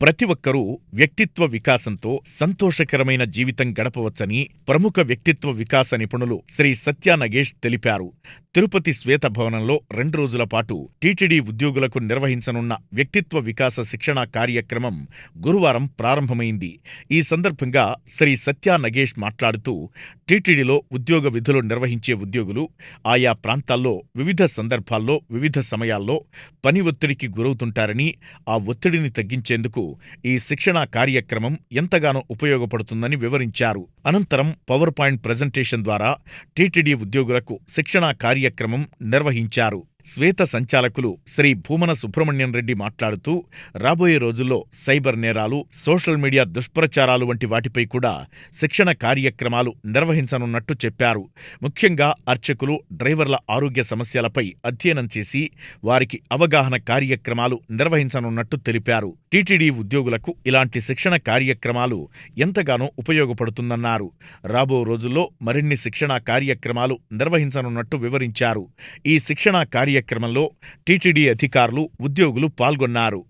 ప్రతి ఒక్కరూ వ్యక్తిత్వ వికాసంతో సంతోషకరమైన జీవితం గడపవచ్చని ప్రముఖ వ్యక్తిత్వ వికాస నిపుణులు శ్రీ సత్యా నగేష్ తెలిపారు. తిరుపతి శ్వేతభవనంలో రెండు రోజుల పాటు టీటీడీ ఉద్యోగులకు నిర్వహించనున్న వ్యక్తిత్వ వికాస శిక్షణా కార్యక్రమం గురువారం ప్రారంభమైంది. ఈ సందర్భంగా శ్రీ సత్యా నగేష్ మాట్లాడుతూ టీటీడీలో ఉద్యోగ విధులు నిర్వహించే ఉద్యోగులు ఆయా ప్రాంతాల్లో వివిధ సందర్భాల్లో వివిధ సమయాల్లో పని ఒత్తిడికి గురవుతుంటారని ఆ ఒత్తిడిని తగ్గించేందుకు ఈ శిక్షణా కార్యక్రమం ఎంతగానో ఉపయోగపడుతుందని వివరించారు. అనంతరం పవర్ పాయింట్ ప్రజెంటేషన్ ద్వారా టీటీడీ ఉద్యోగులకు శిక్షణా కార్యక్రమం నిర్వహించారు. శ్వేత సంచాలకులు శ్రీ భూమన సుబ్రహ్మణ్యం రెడ్డి మాట్లాడుతూ రాబోయే రోజుల్లో సైబర్ నేరాలు సోషల్ మీడియా దుష్ప్రచారాలు వంటి వాటిపై కూడా శిక్షణ కార్యక్రమాలు నిర్వహించనున్నట్టు చెప్పారు. ముఖ్యంగా అర్చకులు డ్రైవర్ల ఆరోగ్య సమస్యలపై అధ్యయనం చేసి వారికి అవగాహన కార్యక్రమాలు నిర్వహించనున్నట్టు తెలిపారు. టీటీడీ ఉద్యోగులకు ఇలాంటి శిక్షణ కార్యక్రమాలు ఎంతగానో ఉపయోగపడుతుందన్నారు. రాబో రోజుల్లో మరిన్ని శిక్షణా కార్యక్రమాలు నిర్వహించనున్నట్టు వివరించారు. ఈ శిక్షణా కార్యక్రమంలో టీటీడీ అధికారులు ఉద్యోగులు పాల్గొన్నారు.